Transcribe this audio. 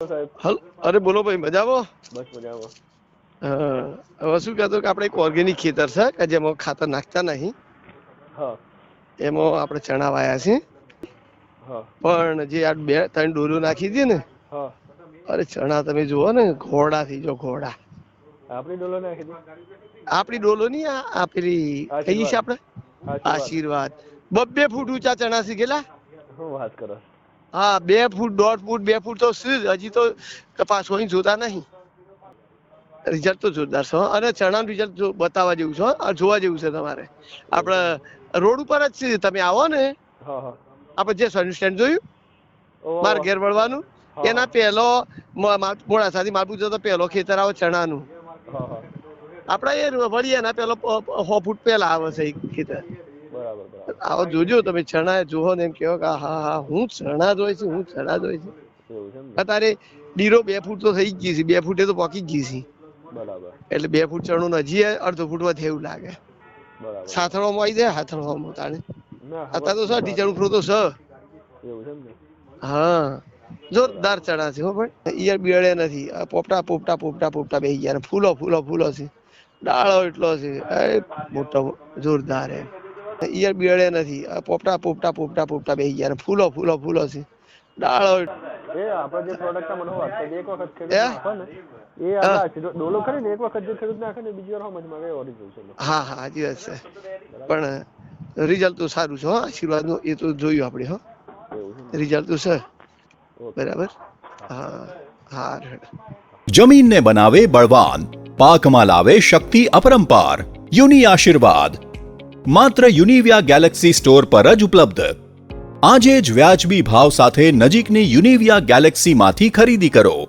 અરે બોલો ભાઈ મજામાં બસ મજામાં હવે શું કહેતો કે આપણે એક ઓર્ગેનિક ખેતર છે કે જેમાં ખાતર નાખતા નહીં. એમાં આપણે ચણા વાયા છે પણ જે આ બે ત્રણ ડોલો નાખી દે ને અરે ચણા તમે જુઓ ને ઘોડા થઈ જો ઘોડા. આપણી ડોલો નાખી આપણી ડોલો નહીં આ પેલી કઈ છે આપણે? આશીર્વાદ. બબ્બે ફૂટ ઊંચા ચણા શીખેલા શું વાત કરો હા બે ફૂટ દોઢ ફૂટ બે ફૂટ તો શું હજી તો કપાસ હોય જોતા નહીં. રિઝલ્ટ તો જોરદાર છે. અને ચણાનું રિઝલ્ટ બતાવવા જેવું છે આ જોવા જેવું છે તમારે. આપણે રોડ ઉપર જ છે તમે આવો ને. આપણે જે સન સ્ટેન્ડ જોયું મારે ઘેર વળવાનું. એના પહેલો મોડાસાથી માલપુર જતો પહેલો ખેતર આવે ચણાનું. આપણા એ વળી એના પેલો પ- પ- સો ફૂટ પહેલા આવે છે ખેતર. બરાબર બરાબર. આવો જોજો તમે ચણા જોહો ને એમ કહો કે હા હા હું ચણા જોઈ છે હું ચણા જોઈ છે. ને? ડીરો બે ફૂટ તો થઈ ગઈ છે બે ફૂટે તો પોકી ગઈ છે. બરાબર. એટલે બે ફૂટ ચણું હજી અડધો ફૂટ વધે એવું લાગે. બરાબર. આવી જાય હાથળોમાં તાણે. અત્યારે તો સર ટીચર ઉપરો તો સ એવું છે ને? હા. જોરદાર ચણા છે હો પણ ઈયર બિયળે નથી. પોપટા પોપટા પોપટા પોપટા બે ગયા ફૂલો ફૂલો ફૂલો છે. ડાળો એટલો છે. મોટો જોરદાર એમ. ઈયર બિયડે નથી. આ પોપટા પોપટા પોપટા પોપટા બે ગયા ફૂલો ફૂલો ફૂલો છે. ડાળો એ આપણે જે પ્રોડક્ટ મને વાત કરી એક વખત ખેડૂત ને એ હા. ડોલો ખરી ને એક વખત જે ખેડૂત નાખે ને બીજી વાર સમજમાં આવે ઓરિજિનલ છે. હા હા સાચી વાત છે. પણ રિઝલ્ટ તો સારું છે હો આશીર્વાદનું એ તો જોયું આપણે હો. ને? રિઝલ્ટ તો છે. બરાબર? હા હા. જમીનને બનાવે બળવાન પાકમાં લાવે શક્તિ અપરંપાર યુની આશીર્વાદ. માત્ર યુનિવિયા ગેલેક્સી સ્ટોર પર જ ઉપલબ્ધ. આજે જ વ્યાજબી ભાવ સાથે નજીકની યુનિવિયા ગેલેક્સીમાંથી ખરીદી કરો.